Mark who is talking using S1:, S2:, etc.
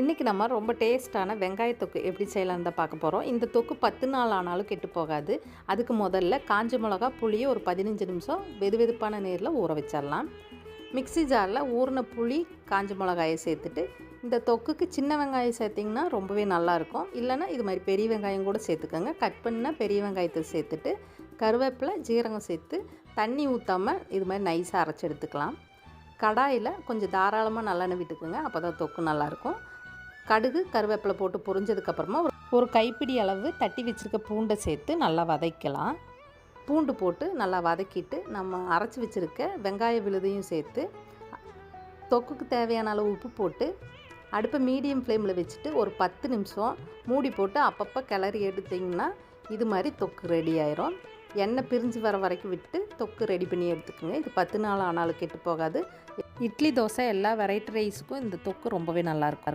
S1: இன்றைக்கி நம்ம ரொம்ப டேஸ்ட்டான வெங்காய தொக்கு எப்படி செய்யலான்னு தான் பார்க்க போகிறோம் இந்த தொக்கு பத்து நாள் ஆனாலும் கெட்டு போகாது. அதுக்கு முதல்ல காஞ்ச மிளகா புளியை ஒரு பதினஞ்சு நிமிஷம் வெது வெதுப்பான நீரில் ஊற வச்சிடலாம் மிக்ஸி ஜாரில் ஊறின புளி காஞ்ச மிளகாயை சேர்த்துட்டு இந்த தொக்குக்கு சின்ன வெங்காயம் சேர்த்திங்கன்னா ரொம்பவே நல்லாயிருக்கும் இல்லைன்னா இது மாதிரி பெரிய வெங்காயம் கூட சேர்த்துக்கோங்க. கட் பண்ண பெரிய வெங்காயத்தை சேர்த்துட்டு கருவேப்பிலை ஜீரகம் சேர்த்து தண்ணி ஊற்றாமல் இது மாதிரி நைஸாக அரைச்சி எடுத்துக்கலாம். கடாயில் கொஞ்சம் தாராளமாக நல்லெண்ணெய் விட்டுக்குங்க. அப்போ தான் தொக்கு நல்லாயிருக்கும் கடுகு கருவேப்பிலை போட்டு பொரிஞ்சதுக்கப்புறமா ஒரு ஒரு கைப்பிடி அளவு தட்டி வச்சுருக்க பூண்டை சேர்த்து நல்லா வதக்கலாம். பூண்டு போட்டு நல்லா வதக்கிட்டு நம்ம அரைச்சி வச்சுருக்க வெங்காய விழுதையும் சேர்த்து தொக்குக்கு தேவையான அளவு உப்பு போட்டு அடுப்பை மீடியம் ஃப்ளேமில் வச்சுட்டு ஒரு பத்து நிமிஷம் மூடி போட்டு அப்பப்போ கிளறி எடுத்திங்கன்னா இது மாதிரி தொக்கு ரெடி ஆயிரும். எண்ணெய் பிரிஞ்சு வர வரைக்கும் விட்டு தொக்கு ரெடி பண்ணி எடுத்துக்கோங்க. இது பத்து நாள் ஆனாலும் கெட்டு போகாது. இட்லி தோசை எல்லா வெரைட்டி ரைஸுக்கும் இந்த தொக்கு ரொம்பவே நல்லாயிருக்கும்